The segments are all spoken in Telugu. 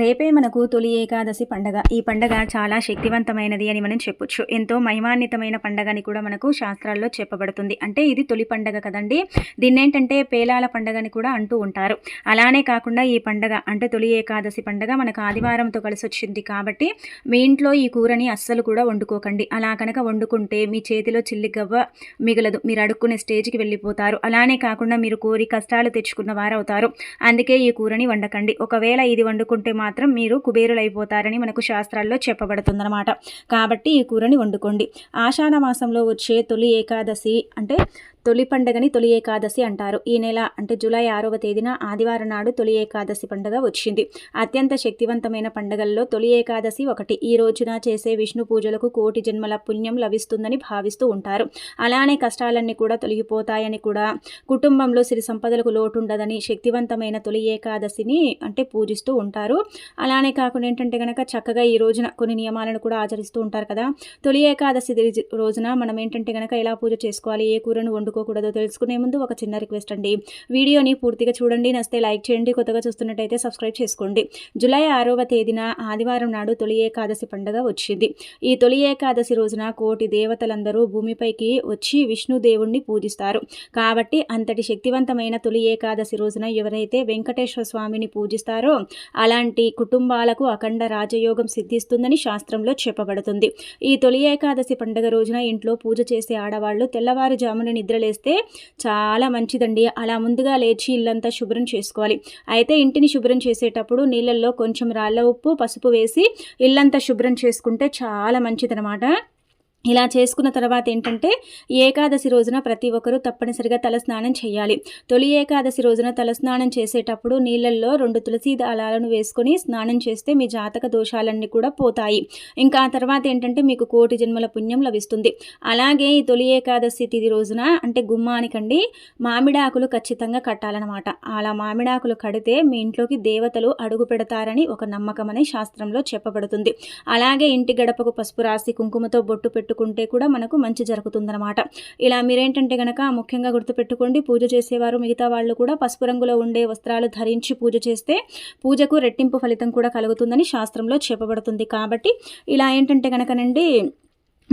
రేపే మనకు తొలి ఏకాదశి పండగ. ఈ పండగ చాలా శక్తివంతమైనది అని మనం చెప్పొచ్చు. ఎంతో మహిమాన్వితమైన పండగ అని కూడా మనకు శాస్త్రాల్లో చెప్పబడుతుంది. అంటే ఇది తొలి పండగ కదండి. దీన్ని ఏంటంటే పేలాల పండగ అని కూడా అంటూ ఉంటారు. అలానే కాకుండా ఈ పండగ అంటే తొలి ఏకాదశి పండగ మనకు ఆదివారంతో కలిసి వచ్చింది కాబట్టి మీ ఇంట్లో ఈ కూరని అస్సలు కూడా వండుకోకండి. అలా కనుక వండుకుంటే మీ చేతిలో చిల్లి గవ్వ మిగలదు. మీరు అడుక్కునే స్టేజ్కి వెళ్ళిపోతారు. అలానే కాకుండా మీరు కోరి కష్టాలు తెచ్చుకున్న వారు అవుతారు అందుకే ఈ కూరని వండకండి. ఒకవేళ ఇది వండుకుంటే మాత్రం మీరు కుబేరులైపోతారని మనకు శాస్త్రాల్లో చెప్పబడుతుందన్నమాట. కాబట్టి ఈ కూరని వండుకోండి. ఆషాఢ మాసంలో వచ్చే తొలి ఏకాదశి అంటే తొలి పండుగని తొలి ఏకాదశి అంటారు. ఈ నెల అంటే జూలై ఆరవ తేదీన ఆదివారం నాడు తొలి ఏకాదశి పండుగ వచ్చింది. అత్యంత శక్తివంతమైన పండుగల్లో తొలి ఏకాదశి ఒకటి. ఈ రోజున చేసే విష్ణు పూజలకు కోటి జన్మల పుణ్యం లభిస్తుందని భావిస్తూ ఉంటారు. అలానే కష్టాలన్నీ కూడా తొలగిపోతాయని కూడా కుటుంబంలో సిరి సంపదలకు లోటు ఉండదని శక్తివంతమైన తొలి ఏకాదశిని అంటే పూజిస్తూ ఉంటారు. అలానే కాకుండా ఏంటంటే కనుక చక్కగా ఈ రోజున కొన్ని నియమాలను కూడా ఆచరిస్తూ ఉంటారు కదా. తొలి ఏకాదశి రోజున మనం ఏంటంటే కనుక ఎలా పూజ చేసుకోవాలి? ఏ కూరను వండు వండుకోకూడదో తెలుసుకునే ముందు ఒక చిన్న రిక్వెస్ట్ అండి. వీడియోని పూర్తిగా చూడండి నస్తే లైక్ చేయండి కొత్తగా చూస్తున్నట్టయితే సబ్స్క్రైబ్ చేసుకోండి. జూలై ఆరవ తేదీన ఆదివారం నాడు తొలి ఏకాదశి పండుగ వచ్చింది. ఈ తొలి ఏకాదశి రోజున కోటి దేవతలందరూ భూమిపైకి వచ్చి విష్ణుదేవుణ్ణి పూజిస్తారు. కాబట్టి అంతటి శక్తివంతమైన తొలి ఏకాదశి రోజున ఎవరైతే వెంకటేశ్వర స్వామిని పూజిస్తారో అలాంటి కుటుంబాలకు అఖండ రాజయోగం సిద్ధిస్తుందని శాస్త్రంలో చెప్పబడుతుంది. ఈ తొలి ఏకాదశి పండుగ రోజున ఇంట్లో పూజ చేసే ఆడవాళ్ళు తెల్లవారుజామున నిద్ర లేస్తే చాలా మంచిదండి. అలా ముందుగా లేచి ఇల్లంతా శుభ్రం చేసుకోవాలి. అయితే ఇంటిని శుభ్రం చేసేటప్పుడు నీళ్ళల్లో కొంచెం రాళ్ళ ఉప్పు పసుపు వేసి ఇల్లంతా శుభ్రం చేసుకుంటే చాలా మంచిదనమాట ఇలా చేసుకున్న తర్వాత ఏంటంటే ఏకాదశి రోజున ప్రతి ఒక్కరూ తప్పనిసరిగా తలస్నానం చేయాలి. తొలి ఏకాదశి రోజున తలస్నానం చేసేటప్పుడు నీళ్ళల్లో రెండు తులసి దళాలను వేసుకొని స్నానం చేస్తే మీ జాతక దోషాలన్నీ కూడా పోతాయి. ఇంకా ఆ తర్వాత ఏంటంటే మీకు కోటి జన్మల పుణ్యం లభిస్తుంది. అలాగే ఈ తొలి ఏకాదశి తిది రోజున అంటే గుమ్మానికండి మామిడాకులు ఖచ్చితంగా కట్టాలన్నమాట. అలా మామిడాకులు కడితే మీ ఇంట్లోకి దేవతలు అడుగు పెడతారని ఒక నమ్మకం అనే శాస్త్రంలో చెప్పబడుతుంది. అలాగే ఇంటి గడపకు పసుపు రాసి కుంకుమతో బొట్టు పెట్టు పెట్టుకుంటే కూడా మనకు మంచి జరుగుతుందనమాట ఇలా మీరేంటంటే కనుక ముఖ్యంగా గుర్తుపెట్టుకోండి పూజ చేసేవారు మిగతా వాళ్ళు కూడా పసుపు రంగులో ఉండే వస్త్రాలు ధరించి పూజ చేస్తే పూజకు రెట్టింపు ఫలితం కూడా కలుగుతుందని శాస్త్రంలో చెప్పబడుతుంది. కాబట్టి ఇలా ఏంటంటే కనుకనండి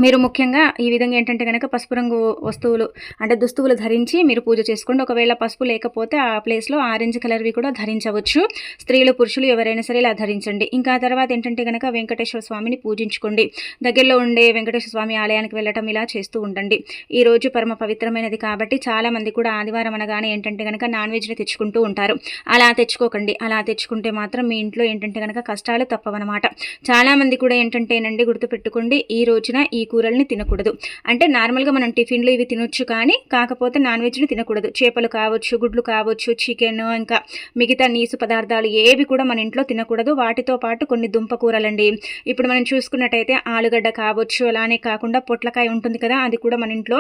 మీరు ముఖ్యంగా ఈ విధంగా ఏంటంటే కనుక పసుపు రంగు వస్తువులు అంటే దుస్తువులు ధరించి మీరు పూజ చేసుకోండి. ఒకవేళ పసుపు లేకపోతే ఆ ప్లేస్లో ఆరెంజ్ కలర్వి కూడా ధరించవచ్చు. స్త్రీలు పురుషులు ఎవరైనా సరే ఇలా ధరించండి. ఇంకా తర్వాత ఏంటంటే కనుక వెంకటేశ్వర స్వామిని పూజించుకోండి. దగ్గరలో ఉండే వెంకటేశ్వర స్వామి ఆలయానికి వెళ్ళటం ఇలా చేస్తూ ఉండండి. ఈ రోజు పరమ పవిత్రమైనది కాబట్టి చాలా మంది కూడా ఆదివారం అనగానే ఏంటంటే కనుక నాన్ వెజ్ని తెచ్చుకుంటూ ఉంటారు. అలా తెచ్చుకోకండి. అలా తెచ్చుకుంటే మాత్రం మీ ఇంట్లో ఏంటంటే కనుక కష్టాలు తప్పవన్నమాట. చాలా మంది కూడా ఏంటంటేనండి గుర్తుపెట్టుకోండి ఈ రోజున ఈ కూరల్ని తినకూడదు. అంటే నార్మల్గా మనం టిఫిన్లు ఇవి తినొచ్చు కానీ కాకపోతే నాన్ వెజ్ని తినకూడదు. చేపలు కావచ్చు గుడ్లు కావచ్చు చికెన్ ఇంకా మిగతా నీసు పదార్థాలు ఏవి కూడా మన ఇంట్లో తినకూడదు. వాటితో పాటు కొన్ని దుంప కూరలండి. ఇప్పుడు మనం చూసుకున్నట్టయితే ఆలుగడ్డ కావచ్చు అలానే కాకుండా పొట్లకాయ ఉంటుంది కదా అది కూడా మన ఇంట్లో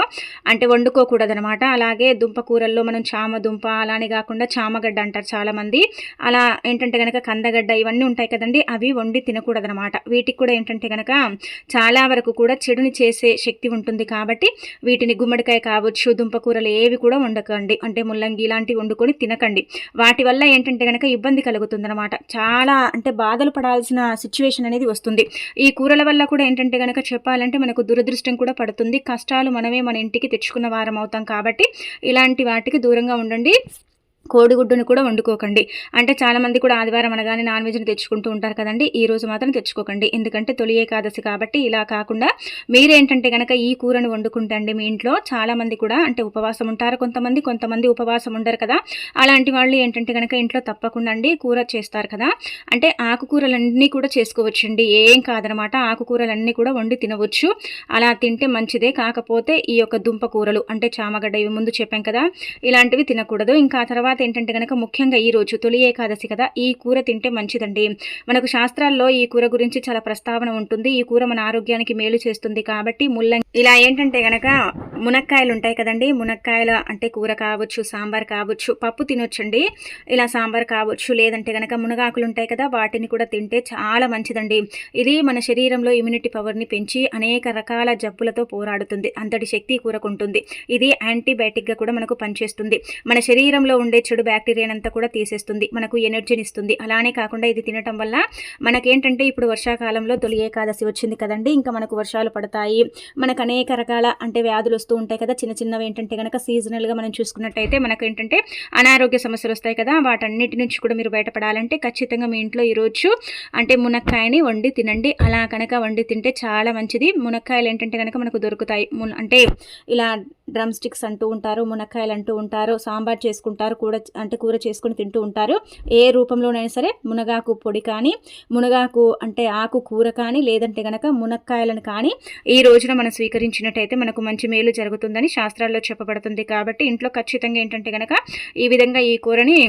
అంటే వండుకోకూడదు అనమాట అలాగే దుంప కూరల్లో మనం చామ దుంప అలానే కాకుండా చామగడ్డ అంటారు చాలామంది. అలా ఏంటంటే కనుక కందగడ్డ ఇవన్నీ ఉంటాయి కదండి అవి వండి తినకూడదు అనమాట వీటికి కూడా ఏంటంటే కనుక చాలా వరకు కూడా చెడు చెడుని చేసే శక్తి ఉంటుంది కాబట్టి వీటిని గుమ్మడికాయ కావచ్చు దుంపకూరలు ఏవి కూడా వండకండి. అంటే ముల్లంగి ఇలాంటివి వండుకొని తినకండి. వాటి వల్ల ఏంటంటే కనుక ఇబ్బంది కలుగుతుందనమాట చాలా అంటే బాధలు పడాల్సిన సిచ్యువేషన్ అనేది వస్తుంది. ఈ కూరల వల్ల కూడా ఏంటంటే కనుక చెప్పాలంటే మనకు దురదృష్టం కూడా పడుతుంది. కష్టాలు మనమే మన ఇంటికి తెచ్చుకున్న వారం అవుతాం కాబట్టి ఇలాంటి వాటికి దూరంగా ఉండండి. కోడిగుడ్డుని కూడా వండుకోకండి. అంటే చాలామంది కూడా ఆదివారం అనగానే నాన్ వెజ్ని తెచ్చుకుంటూ ఉంటారు కదండి. ఈ రోజు మాత్రం తెచ్చుకోకండి. ఎందుకంటే తొలి ఏకాదశి కాబట్టి ఇలా కాకుండా మీరేంటంటే కనుక ఈ కూరను వండుకుంటండి మీ ఇంట్లో చాలామంది కూడా అంటే ఉపవాసం ఉంటారు కొంతమంది కొంతమంది ఉపవాసం ఉండరు కదా. అలాంటి వాళ్ళు ఏంటంటే కనుక ఇంట్లో తప్పకుండా అండి కూర చేస్తారు కదా. అంటే ఆకుకూరలన్నీ కూడా చేసుకోవచ్చండి. ఏం కాదనమాట. ఆకుకూరలన్నీ కూడా వండి తినవచ్చు. అలా తింటే మంచిదే. కాకపోతే ఈ యొక్క దుంప కూరలు అంటే చామగడ్డ ఇవి ముందు చెప్పాం కదా. ఇలాంటివి తినకూడదు. ఇంకా తర్వాత తర్వాత ఏంటంటే కనుక ముఖ్యంగా ఈ రోజు తొలి ఏకాదశి కదా ఈ కూర తింటే మంచిదండి. మనకు శాస్త్రాల్లో ఈ కూర గురించి చాలా ప్రస్తావన ఉంటుంది. ఈ కూర మన ఆరోగ్యానికి మేలు చేస్తుంది కాబట్టి ముల్లంగి ఇలా ఏంటంటే గనక మునక్కాయలు ఉంటాయి కదండి. మునక్కాయల అంటే కూర కావచ్చు సాంబార్ కావచ్చు పప్పు తినొచ్చండి. ఇలా సాంబార్ కావచ్చు లేదంటే గనక మునగాకులు ఉంటాయి కదా వాటిని కూడా తింటే చాలా మంచిదండి. ఇది మన శరీరంలో ఇమ్యూనిటీ పవర్ని పెంచి అనేక రకాల జబ్బులతో పోరాడుతుంది. అంతటి శక్తి కూరకు ఉంటుంది. ఇది యాంటీబయాటిక్గా కూడా మనకు పనిచేస్తుంది. మన శరీరంలో ఉండే ఉండే చెడు బ్యాక్టీరియానంతా కూడా తీసేస్తుంది మనకు ఎనర్జీని ఇస్తుంది. అలానే కాకుండా ఇది తినటం వల్ల మనకేంటంటే ఇప్పుడు వర్షాకాలంలో తొలి ఏకాదశి వచ్చింది కదండి ఇంకా మనకు వర్షాలు పడతాయి. మనకు అనేక రకాల అంటే వ్యాధులు వస్తూ ఉంటాయి కదా చిన్న చిన్నవి ఏంటంటే కనుక సీజనల్గా మనం చూసుకున్నట్టయితే మనకు ఏంటంటే అనారోగ్య సమస్యలు వస్తాయి కదా వాటన్నిటి నుంచి కూడా మీరు బయటపడాలంటే ఖచ్చితంగా మీ ఇంట్లో ఈరోజు అంటే మునక్కాయని వండి తినండి. అలా కనుక వండి తింటే చాలా మంచిది. మునక్కాయలు ఏంటంటే కనుక మనకు దొరుకుతాయి. అంటే ఇలా డ్రమ్ స్టిక్స్ అంటూ ఉంటారు మునక్కాయలు అంటూ ఉంటారు సాంబార్ చేసుకుంటారు కూర అంటే కూర చేసుకుని తింటూ ఉంటారు. ఏ రూపంలోనైనా సరే మునగాకు పొడి కానీ మునగాకు అంటే ఆకు కూర కానీ లేదంటే గనక మునక్కాయలను కానీ ఈ రోజున మనం స్వీకరించినట్టయితే మనకు మంచి మేలు జరుగుతుందని శాస్త్రాల్లో చెప్పబడుతుంది. కాబట్టి ఇంట్లో ఖచ్చితంగా ఏంటంటే గనక ఈ విధంగా ఈ కూరని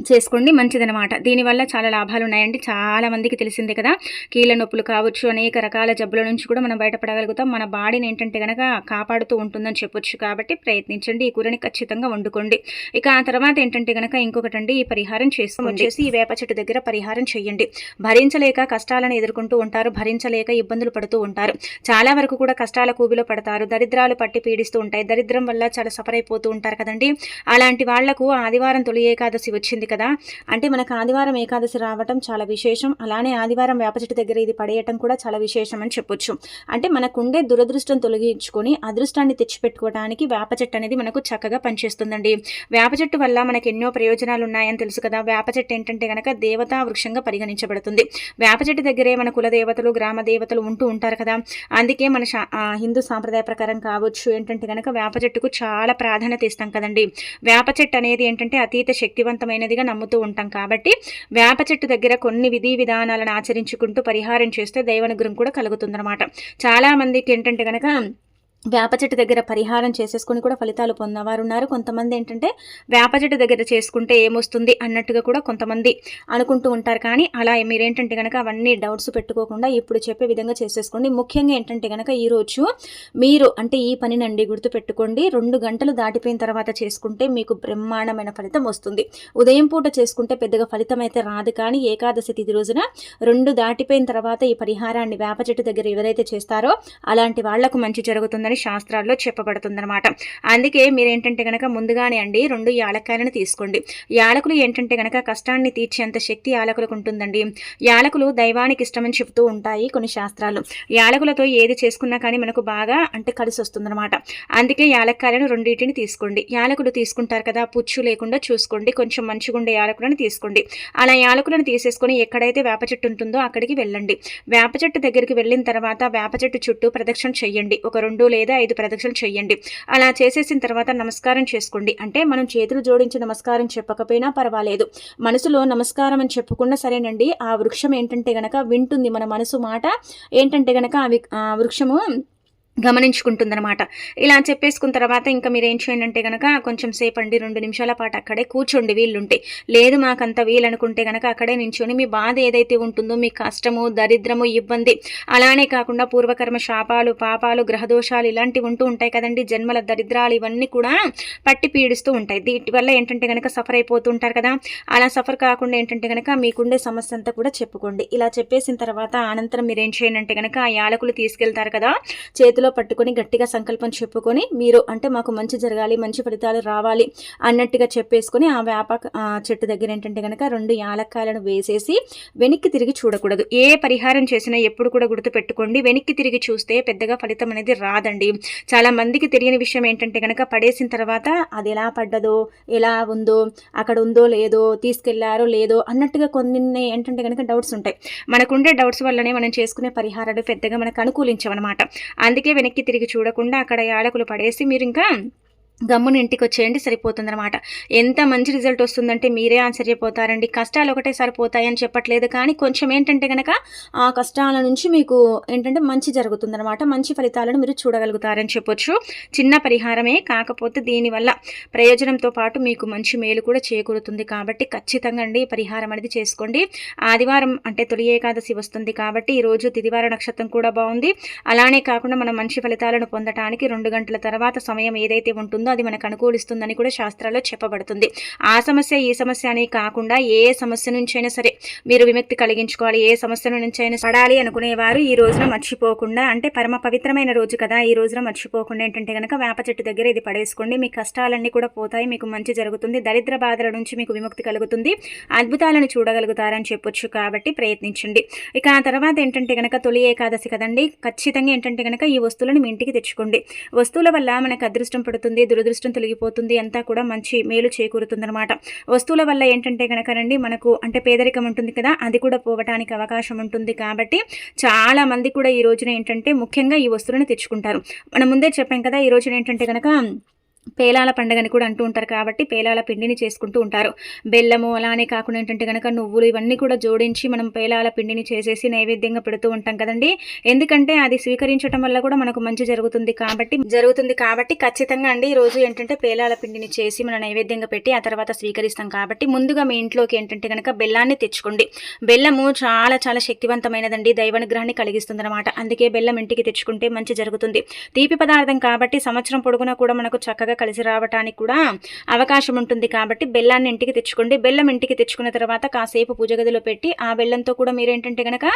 చేసుకోండి మంచిదనమాట దీనివల్ల చాలా లాభాలు ఉన్నాయండి చాలా మందికి తెలిసిందే కదా. కీళ్ళ నొప్పులు కావచ్చు అనేక రకాల జబ్బుల నుంచి కూడా మనం బయటపడగలుగుతాం. మన బాడీని ఏంటంటే కనుక కాపాడుతూ ఉంటుందని చెప్పొచ్చు కాబట్టి ప్రయత్నించండి. ఈ కూరని ఖచ్చితంగా వండుకోండి. ఇక ఆ తర్వాత ఏంటంటే కనుక ఇంకొకటండి ఈ పరిహారం చేసుకోండి. వచ్చేసి ఈ వేప చెట్టు దగ్గర పరిహారం చేయండి భరించలేక కష్టాలను ఎదుర్కొంటూ ఉంటారు. భరించలేక ఇబ్బందులు పడుతూ ఉంటారు. చాలా వరకు కూడా కష్టాల కూబిలో పడతారు. దరిద్రాలు పట్టి పీడిస్తూ ఉంటాయి. దరిద్రం వల్ల చాలా సఫర్ అయిపోతూ ఉంటారు కదండి. అలాంటి వాళ్ళకు ఆదివారం తొలి ఏకాదశి వచ్చింది ఉంది కదా. అంటే మనకు ఆదివారం ఏకాదశి రావటం చాలా విశేషం. అలానే ఆదివారం వేప చెట్టు దగ్గర ఇది పడేయటం కూడా చాలా విశేషం అని చెప్పొచ్చు. అంటే మనకుండే దురదృష్టం తొలగించుకొని అదృష్టాన్ని తెచ్చిపెట్టుకోవడానికి వేప చెట్టు అనేది మనకు చక్కగా పనిచేస్తుందండి. వేప చెట్టు వల్ల మనకు ఎన్నో ప్రయోజనాలు ఉన్నాయని తెలుసు కదా. వేప చెట్టు ఏంటంటే కనుక దేవతా వృక్షంగా పరిగణించబడుతుంది. వేప చెట్టు దగ్గరే మన కులదేవతలు గ్రామ దేవతలు ఉంటూ ఉంటారు కదా. అందుకే మన హిందూ సాంప్రదాయ ప్రకారం కావచ్చు. ఏంటంటే కనుక వేప చెట్టుకు చాలా ప్రాధాన్యత ఇస్తాం కదండి. వేప చెట్టు అనేది ఏంటంటే అతీత శక్తివంతమైనది గట్టిగా నమ్ముతూ ఉంటాం కాబట్టి వేప చెట్టు దగ్గర కొన్ని విధి విధానాలను ఆచరించుకుంటూ పరిహారం చేస్తే దైవానుగ్రహం కూడా కలుగుతుందన్నమాట. చాలా మందికి ఏంటంటే కనుక వేప చెట్టు దగ్గర పరిహారం చేసేసుకుని కూడా ఫలితాలు పొందేవారు ఉన్నారు కొంతమంది ఏంటంటే వేప చెట్టు దగ్గర చేసుకుంటే ఏమొస్తుంది అన్నట్టుగా కూడా కొంతమంది అనుకుంటూ ఉంటారు. కానీ అలా మీరేంటంటే కనుక అవన్నీ డౌట్స్ పెట్టుకోకుండా ఇప్పుడు చెప్పే విధంగా చేసేసుకోండి. ముఖ్యంగా ఏంటంటే కనుక ఈరోజు మీరు అంటే ఈ పనినండి గుర్తుపెట్టుకోండి. రెండు గంటలు దాటిపోయిన తర్వాత చేసుకుంటే మీకు బ్రహ్మాండమైన ఫలితం వస్తుంది. ఉదయం పూట చేసుకుంటే పెద్దగా ఫలితం అయితే రాదు. కానీ ఏకాదశి తిథి రోజున రెండు దాటిపోయిన తర్వాత ఈ పరిహారాన్ని వేప చెట్టు దగ్గర ఎవరైతే చేస్తారో అలాంటి వాళ్ళకు మంచి జరుగుతుందని అని శాస్త్రాల్లో చెప్పబడుతుందన్నమాట. అందుకే మీరు ఏంటంటే కనుక ముందుగానే అండి రెండు యాలక్కాయలను తీసుకోండి. యాలకులు ఏంటంటే కనుక కష్టాన్ని తీర్చేంత శక్తి యాలకులకు ఉంటుందండి. యాలకులు దైవానికి ఇష్టమని చెప్తూ ఉంటాయి కొన్ని శాస్త్రాలు. యాలకులతో ఏది చేసుకున్నా కానీ మనకు బాగా అంటే కలిసి వస్తుందన్నమాట. అందుకే యాలక్కాయలను రెండింటిని తీసుకోండి. యాలకులు తీసుకుంటారు కదా పుచ్చు లేకుండా చూసుకోండి. కొంచెం మంచిగా ఉండే యాలకులను తీసుకోండి. అలా యాలకులను తీసేసుకొని ఎక్కడైతే వేప చెట్టు ఉంటుందో అక్కడికి వెళ్ళండి. వేప చెట్టు దగ్గరికి వెళ్ళిన తర్వాత వేప చెట్టు చుట్టూ ప్రదక్షిణ చెయ్యండి ఒక రెండు లేదా లేదా ఐదు ప్రదక్షిణలు చేయండి అలా చేసేసిన తర్వాత నమస్కారం చేసుకోండి. అంటే మనం చేతులు జోడించి నమస్కారం చెప్పకపోయినా పర్వాలేదు. మనసులో నమస్కారం అని చెప్పకుండా సరేనండి. ఆ వృక్షం ఏంటంటే గనక వింటుంది మన మనసు మాట. ఏంటంటే గనక ఆ వృక్షము గమనించుకుంటుందనమాట ఇలా చెప్పేసుకున్న తర్వాత ఇంకా మీరు ఏం చేయండి అంటే కనుక కొంచెం సేపు అండి రెండు నిమిషాల పాటు అక్కడే కూర్చోండి వీళ్ళుంటే. లేదు మాకంత వీలనుకుంటే కనుక అక్కడే నించొని మీ బాధ ఏదైతే ఉంటుందో మీ కష్టము దరిద్రము ఇబ్బంది అలానే కాకుండా పూర్వకర్మ శాపాలు పాపాలు గ్రహదోషాలు ఇలాంటివి ఉంటూ ఉంటాయి కదండి. జన్మల దరిద్రాలు ఇవన్నీ కూడా పట్టి పీడిస్తూ ఉంటాయి. వీటి వల్ల ఏంటంటే కనుక సఫర్ అయిపోతూ ఉంటారు కదా. అలా సఫర్ కాకుండా ఏంటంటే కనుక మీకుండే సమస్య అంతా కూడా చెప్పుకోండి. ఇలా చెప్పేసిన తర్వాత అనంతరం మీరు ఏం చేయండి అంటే కనుక ఆ యాలకులు తీసుకెళ్తారు కదా. చేతులు చేతిలో పట్టుకొని గట్టిగా సంకల్పం చెప్పుకొని మీరు అంటే మాకు మంచి జరగాలి మంచి ఫలితాలు రావాలి అన్నట్టుగా చెప్పేసుకొని ఆ వేప చెట్టు దగ్గర ఏంటంటే కనుక రెండు యాలక్కాయలను వేసేసి వెనక్కి తిరిగి చూడకూడదు. ఏ పరిహారం చేసినా ఎప్పుడు కూడా గుర్తుపెట్టుకోండి. వెనక్కి తిరిగి చూస్తే పెద్దగా ఫలితం అనేది రాదండి. చాలా మందికి తెలియని విషయం ఏంటంటే కనుక పడేసిన తర్వాత అది ఎలా పడ్డదో ఎలా ఉందో అక్కడ ఉందో లేదో తీసుకెళ్ళారో లేదో అన్నట్టుగా కొన్ని ఏంటంటే కనుక డౌట్స్ ఉంటాయి. మనకుండే డౌట్స్ వల్లనే మనం చేసుకునే పరిహారాలు పెద్దగా మనకు అనుకూలించమన్నమాట అందుకే వెనక్కి తిరిగి చూడకుండా అక్కడ యాలకులు పడేసి మీరు ఇంకా గమ్మున ఇంటికి వచ్చేయండి సరిపోతుందన్నమాట. ఎంత మంచి రిజల్ట్ వస్తుందంటే మీరే ఆశ్చర్యపోతారండి కష్టాలు ఒకటే సరిపోతాయని చెప్పట్లేదు కానీ కొంచెం ఏంటంటే కనుక ఆ కష్టాల నుంచి మీకు ఏంటంటే మంచి జరుగుతుందన్నమాట. మంచి ఫలితాలను మీరు చూడగలుగుతారని చెప్పొచ్చు. చిన్న పరిహారమే కాకపోతే దీనివల్ల ప్రయోజనంతో పాటు మీకు మంచి మేలు కూడా చేకూరుతుంది కాబట్టి ఖచ్చితంగా అండి పరిహారం అనేది చేసుకోండి. ఆదివారం అంటే తొలి ఏకాదశి వస్తుంది కాబట్టి ఈరోజు తిదివార నక్షత్రం కూడా బాగుంది. అలానే కాకుండా మనం మంచి ఫలితాలను పొందటానికి రెండు గంటల తర్వాత సమయం ఏదైతే ఉంటుందో ఉందో అది మనకు అనుకూలిస్తుందని కూడా శాస్త్రాల్లో చెప్పబడుతుంది. ఆ సమస్య ఈ సమస్య అని కాకుండా ఏ సమస్య నుంచైనా సరే మీరు విముక్తి కలిగించుకోవాలి. ఏ సమస్య నుంచైనా పడాలి అనుకునేవారు ఈ రోజున మర్చిపోకుండా అంటే పరమ పవిత్రమైన రోజు కదా ఈ రోజున మర్చిపోకుండా ఏంటంటే కనుక వేప చెట్టు దగ్గర ఇది పడేసుకోండి. మీ కష్టాలన్నీ కూడా పోతాయి మీకు మంచి జరుగుతుంది. దరిద్ర బాధల నుంచి మీకు విముక్తి కలుగుతుంది. అద్భుతాలను చూడగలుగుతారని చెప్పొచ్చు కాబట్టి ప్రయత్నించండి. ఇక ఆ తర్వాత ఏంటంటే కనుక తొలి ఏకాదశి కదండి ఖచ్చితంగా ఏంటంటే కనుక ఈ వస్తువులను మీ ఇంటికి తెచ్చుకోండి. వస్తువుల వల్ల మనకు అదృష్టం పడుతుంది దురదృష్టం తొలగిపోతుంది. అంతా కూడా మంచి మేలు చేకూరుతుందనమాట వస్తువుల వల్ల ఏంటంటే కనుకనండి మనకు అంటే పేదరికం ఉంటుంది కదా అది కూడా పోవటానికి అవకాశం ఉంటుంది కాబట్టి చాలా మంది కూడా ఈ రోజున ఏంటంటే ముఖ్యంగా ఈ వస్తువులను తెచ్చుకుంటారు. మనం ముందే చెప్పాం కదా ఈ రోజున ఏంటంటే కనుక పేలాల పండుగని కూడా అంటూ ఉంటారు కాబట్టి పేలాల పిండిని చేసుకుంటూ ఉంటారు. బెల్లము అలానే కాకుండా ఏంటంటే కనుక నువ్వులు ఇవన్నీ కూడా జోడించి మనం పేలాల పిండిని చేసేసి నైవేద్యంగా పెడుతూ ఉంటాం కదండి. ఎందుకంటే అది స్వీకరించడం వల్ల కూడా మనకు మంచి జరుగుతుంది కాబట్టి జరుగుతుంది కాబట్టి ఖచ్చితంగా అండి. ఈరోజు రోజు ఏంటంటే పేలాల పిండిని చేసి మనం నైవేద్యంగా పెట్టి ఆ తర్వాత స్వీకరిస్తాం కాబట్టి ముందుగా మీ ఇంట్లోకి ఏంటంటే కనుక బెల్లాన్ని తెచ్చుకోండి. బెల్లము చాలా చాలా శక్తివంతమైనదండి. దైవానుగ్రహాన్ని కలిగిస్తుంది అనమాట అందుకే బెల్లం ఇంటికి తెచ్చుకుంటే మంచి జరుగుతుంది. తీపి పదార్థం కాబట్టి సంవత్సరం పొడుగునా కూడా మనకు చక్కగా బాగా కలిసి రావడానికి కూడా అవకాశం ఉంటుంది కాబట్టి బెల్లాన్ని ఇంటికి తెచ్చుకోండి. బెల్లం ఇంటికి తెచ్చుకున్న తర్వాత కాసేపు పూజ గదిలో పెట్టి ఆ బెల్లంతో కూడా మీరు ఏంటంటే కనుక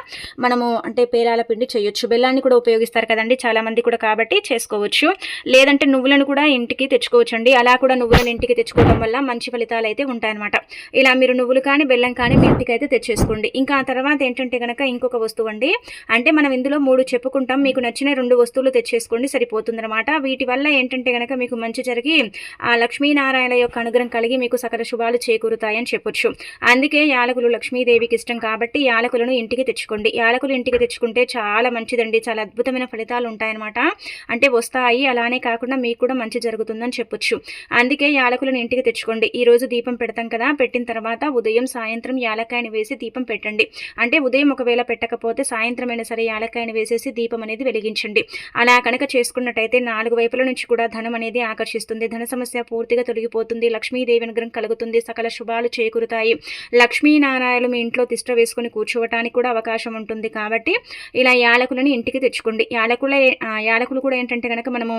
మనము అంటే పేలాల పిండి చేయొచ్చు. బెల్లాన్ని కూడా ఉపయోగిస్తారు కదండి చాలామంది కూడా కాబట్టి చేసుకోవచ్చు. లేదంటే నువ్వులను కూడా ఇంటికి తెచ్చుకోవచ్చు అండి అలా కూడా నువ్వులను ఇంటికి తెచ్చుకోవడం వల్ల మంచి ఫలితాలు అయితే ఉంటాయన్నమాట. ఇలా మీరు నువ్వులు కానీ బెల్లం కానీ మీ ఇంటికి అయితే తెచ్చేసుకోండి. ఇంకా ఆ తర్వాత ఏంటంటే కనుక ఇంకొక వస్తువు అండి. అంటే మనం ఇందులో మూడు చెప్పుకుంటాం. మీకు నచ్చిన రెండు వస్తువులు తెచ్చేసుకోండి సరిపోతుందన్నమాట. వీటి వల్ల ఏంటంటే కనుక మీకు మంచి జరిగి ఆ లక్ష్మీనారాయణ యొక్క అనుగ్రహం కలిగి మీకు సకల శుభాలు చేకూరుతాయని చెప్పొచ్చు. అందుకే యాలకులు లక్ష్మీదేవికి ఇష్టం కాబట్టి యాలకులను ఇంటికి తెచ్చుకోండి. యాలకులు ఇంటికి తెచ్చుకుంటే చాలా మంచిదండి. చాలా అద్భుతమైన ఫలితాలు ఉంటాయన్నమాట. అంటే వస్తాయి. అలానే కాకుండా మీకు కూడా మంచి జరుగుతుందని చెప్పొచ్చు. అందుకే యాలకులను ఇంటికి తెచ్చుకోండి. ఈ రోజు దీపం పెడతాం కదా. పెట్టిన తర్వాత ఉదయం సాయంత్రం యాలకాయని వేసి దీపం పెట్టండి. అంటే ఉదయం ఒకవేళ పెట్టకపోతే సాయంత్రం అయినా సరే యాలకాయని వేసేసి దీపం అనేది వెలిగించండి. అలా కనుక చేసుకున్నట్టయితే నాలుగు వైపుల నుంచి కూడా ధనం అనేది ఆకర్షి ఆకర్షిస్తుంది ధన సమస్య పూర్తిగా తొలగిపోతుంది. లక్ష్మీదేవి అనుగ్రహం కలుగుతుంది. సకల శుభాలు చేకూరుతాయి. లక్ష్మీనారాయణలు మీ ఇంట్లో తిష్ట వేసుకుని కూర్చోవటానికి కూడా అవకాశం ఉంటుంది. కాబట్టి ఇలా యాలకులని ఇంటికి తెచ్చుకోండి. యాలకుల యాలకులు కూడా ఏంటంటే కనుక మనము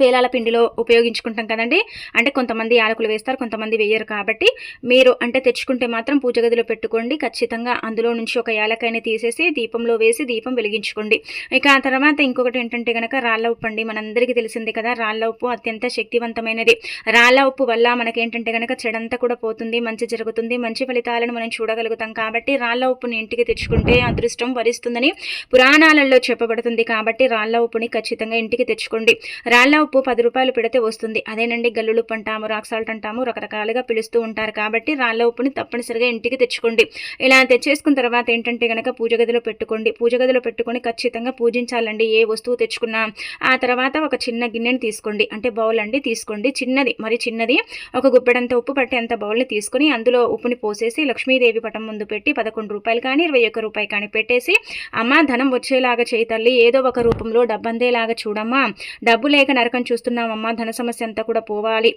పేలాల పిండిలో ఉపయోగించుకుంటాం కదండి. అంటే కొంతమంది యాలకులు వేస్తారు కొంతమంది వేయరు కాబట్టి మీరు అంటే తెచ్చుకుంటే మాత్రం పూజ గదిలో పెట్టుకోండి. ఖచ్చితంగా అందులో నుంచి ఒక యాలకాయని తీసేసి దీపంలో వేసి దీపం వెలిగించుకోండి. ఇక ఆ తర్వాత ఇంకొకటి ఏంటంటే కనుక రాళ్ళ ఉప్పు అండి. మనందరికీ తెలిసింది కదా రాళ్ళ ఉప్పు అత్యంత శక్తివంతమైనది. రాళ్ళ ఉప్పు వల్ల మనకేంటంటే కనుక చెడంతా కూడా పోతుంది మంచి జరుగుతుంది మంచి ఫలితాలను మనం చూడగలుగుతాం కాబట్టి రాళ్ళ ఉప్పుని ఇంటికి తెచ్చుకుంటే అదృష్టం వరిస్తుందని పురాణాలలో చెప్పబడుతుంది కాబట్టి రాళ్ళ ఉప్పుని ఖచ్చితంగా ఇంటికి తెచ్చుకోండి. రాళ్ళ ఉప్పు పది రూపాయలు పెడితే వస్తుంది. అదేనండి గల్లులుప్పు అంటాము రాక్ సాల్ట్ అంటాము రకరకాలుగా పిలుస్తూ ఉంటారు. కాబట్టి రాళ్ళ ఉప్పుని తప్పనిసరిగా ఇంటికి తెచ్చుకోండి. ఇలా తెచ్చేసుకున్న తర్వాత ఏంటంటే కనుక పూజ గదిలో పెట్టుకోండి. పూజ గదిలో పెట్టుకొని ఖచ్చితంగా పూజించాలండి. ఏ వస్తువు తెచ్చుకున్నా. ఆ తర్వాత ఒక చిన్న గిన్నెని తీసుకోండి. అంటే బౌల్ అండి తీసుకోండి. చిన్నది మరి చిన్నది. ఒక గుప్పెడంత ఉప్పు పట్టేంత బౌల్ని తీసుకొని అందులో ఉప్పుని పోసేసి లక్ష్మీదేవి పటం ముందు పెట్టి పదకొండు రూపాయలు కానీ ఇరవై ఒక్క రూపాయి కానీ పెట్టేసి అమ్మ ధనం వచ్చేలాగా చేయి తల్లి. ఏదో ఒక రూపంలో డబ్బందేలాగా చూడమ్మా. డబ్బు లేక నరక నరకం చూస్తున్నామమ్మా. ధన సమస్య అంతా కూడా పోవాలి.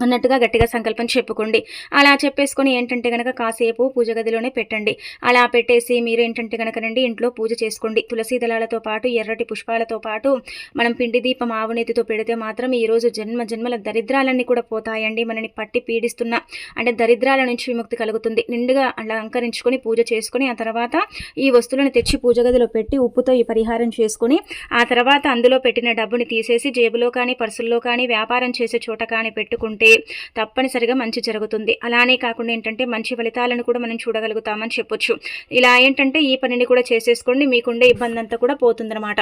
అన్నట్టుగా గట్టిగా సంకల్పం చెప్పుకోండి. అలా చెప్పేసుకొని ఏంటంటే కనుక కాసేపు పూజ గదిలోనే పెట్టండి. అలా పెట్టేసి మీరు ఏంటంటే కనుక రండి ఇంట్లో పూజ చేసుకోండి. తులసి దళాలతో పాటు ఎర్రటి పుష్పాలతో పాటు మనం పిండి దీపం ఆవునేతితో పెడితే మాత్రం ఈరోజు జన్మ జన్మల దరిద్రాలన్నీ కూడా పోతాయండి. మనని పట్టి పీడిస్తున్న అంటే దరిద్రాల నుంచి విముక్తి కలుగుతుంది. నిండుగా అలంకరించుకొని పూజ చేసుకొని ఆ తర్వాత ఈ వస్తువులను తెచ్చి పూజ గదిలో పెట్టి ఉప్పుతో ఈ పరిహారం చేసుకొని ఆ తర్వాత అందులో పెట్టిన డబ్బుని తీసేసి జేబులో కానీ పర్సుల్లో కానీ వ్యాపారం చేసే చోట కానీ పెట్టుకుంటే ఉంటే తప్పనిసరిగా మంచి జరుగుతుంది. అలానే కాకుండా ఏంటంటే మంచి ఫలితాలను కూడా మనం చూడగలుగుతామని చెప్పొచ్చు. ఇలా ఏంటంటే ఈ పనిని కూడా చేసేసుకోండి మీకుండే ఇబ్బంది అంతా కూడా పోతుందన్నమాట.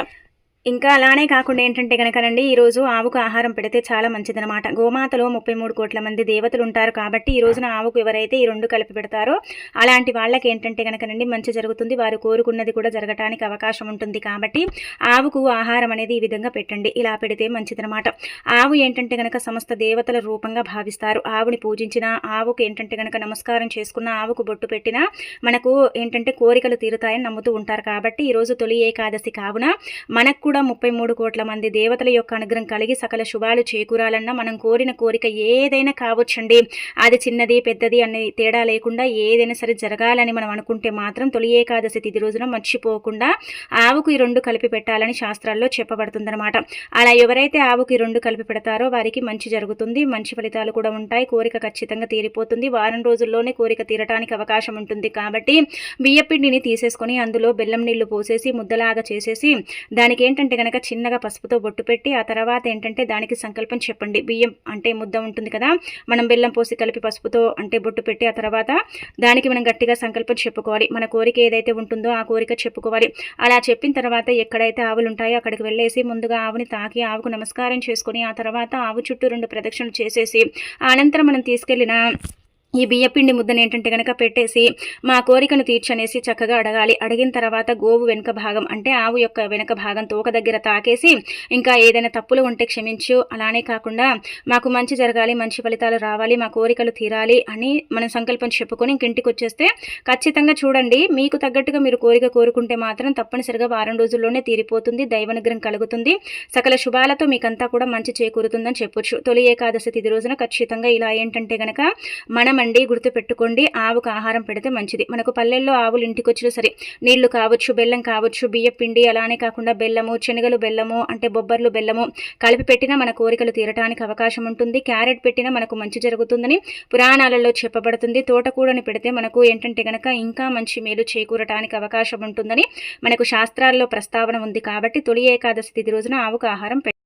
ఇంకా అలానే కాకుండా ఏంటంటే కనుకనండి ఈరోజు ఆవుకు ఆహారం పెడితే చాలా మంచిదనమాట గోమాతలో ముప్పై మూడు కోట్ల మంది దేవతలు ఉంటారు కాబట్టి ఈ రోజున ఆవుకు ఎవరైతే ఈ రెండు కలిపి పెడతారో అలాంటి వాళ్ళకి ఏంటంటే కనుకనండి మంచి జరుగుతుంది. వారు కోరుకున్నది కూడా జరగటానికి అవకాశం ఉంటుంది కాబట్టి ఆవుకు ఆహారం అనేది ఈ విధంగా పెట్టండి. ఇలా పెడితే మంచిదనమాట ఆవు ఏంటంటే కనుక సమస్త దేవతల రూపంగా భావిస్తారు. ఆవుని పూజించిన ఆవుకు ఏంటంటే కనుక నమస్కారం చేసుకున్న ఆవుకు బొట్టు పెట్టినా మనకు ఏంటంటే కోరికలు తీరుతాయని నమ్ముతూ ఉంటారు కాబట్టి ఈరోజు తొలి ఏకాదశి కావున మనకు కూడా ముప్పై మూడు కోట్ల మంది దేవతల యొక్క అనుగ్రహం కలిగి సకల శుభాలు చేకూరాలన్నా మనం కోరిన కోరిక ఏదైనా కావచ్చండి. అది చిన్నది పెద్దది అనే తేడా లేకుండా ఏదైనా సరే జరగాలని మనం అనుకుంటే మాత్రం తొలి ఏకాదశి తిథి రోజున మర్చిపోకుండా ఆవుకు ఈ రెండు కలిపి పెట్టాలని శాస్త్రాల్లో చెప్పబడుతుందన్నమాట. అలా ఎవరైతే ఆవుకు ఈ రెండు కలిపి పెడతారో వారికి మంచి జరుగుతుంది మంచి ఫలితాలు కూడా ఉంటాయి. కోరిక ఖచ్చితంగా తీరిపోతుంది. వారం రోజుల్లోనే కోరిక తీరటానికి అవకాశం ఉంటుంది కాబట్టి బియ్యపిండిని తీసేసుకొని అందులో బెల్లం నీళ్ళు పోసేసి ముద్దలాగా చేసేసి దానికి ఏంటంటే కనుక చిన్నగా పసుపుతో బొట్టు పెట్టి ఆ తర్వాత ఏంటంటే దానికి సంకల్పం చెప్పండి. బియ్యం అంటే ముద్ద ఉంటుంది కదా. మనం బెల్లం పోసి కలిపి పసుపుతో అంటే బొట్టు పెట్టి ఆ తర్వాత దానికి మనం గట్టిగా సంకల్పం చెప్పుకోవాలి. మన కోరిక ఏదైతే ఉంటుందో ఆ కోరిక చెప్పుకోవాలి. అలా చెప్పిన తర్వాత ఎక్కడైతే ఆవులు ఉంటాయో అక్కడికి వెళ్ళేసి ముందుగా ఆవుని తాకి ఆవుకు నమస్కారం చేసుకొని ఆ తర్వాత ఆవు చుట్టూ రెండు ప్రదక్షిణలు చేసేసి అనంతరం మనం తీసుకెళ్ళిన ఈ బియ్యపిండి ముద్దను ఏంటంటే కనుక పెట్టేసి మా కోరికను తీర్చనేసి చక్కగా అడగాలి. అడిగిన తర్వాత గోవు వెనుక భాగం అంటే ఆవు యొక్క వెనుక భాగం తోక దగ్గర తాకేసి ఇంకా ఏదైనా తప్పులు ఉంటే క్షమించు. అలానే కాకుండా మాకు మంచి జరగాలి మంచి ఫలితాలు రావాలి మా కోరికలు తీరాలి అని మనం సంకల్పం చెప్పుకొని ఇంటికి వచ్చేస్తే ఖచ్చితంగా చూడండి మీకు తగ్గట్టుగా మీరు కోరిక కోరుకుంటే మాత్రం తప్పనిసరిగా వారం రోజుల్లోనే తీరిపోతుంది దైవనుగ్రహం కలుగుతుంది. సకల శుభాలతో మీకంతా కూడా మంచి చేకూరుతుందని చెప్పొచ్చు. తొలి ఏకాదశి తిది రోజున ఖచ్చితంగా ఇలా ఏంటంటే కనుక మనం అండి గుర్తు పెట్టుకోండి ఆవుకు ఆహారం పెడితే మంచిది. మనకు పల్లెల్లో ఆవులు ఇంటికి వచ్చినా సరే నీళ్ళు కావచ్చు బెల్లం కావచ్చు బియ్య పిండి అలానే కాకుండా బెల్లము శనగలు బెల్లము అంటే బొబ్బర్లు బెల్లము కలిపి పెట్టినా మన కోరికలు తీరటానికి అవకాశం ఉంటుంది. క్యారెట్ పెట్టినా మనకు మంచి జరుగుతుందని పురాణాలలో చెప్పబడుతుంది. తోటకూడని పెడితే మనకు ఏంటంటే గనక ఇంకా మంచి మేలు చేకూరటానికి అవకాశం ఉంటుందని మనకు శాస్త్రాల్లో ప్రస్తావన ఉంది కాబట్టి తొలి ఏకాదశి తిథి రోజున ఆవుకు ఆహారం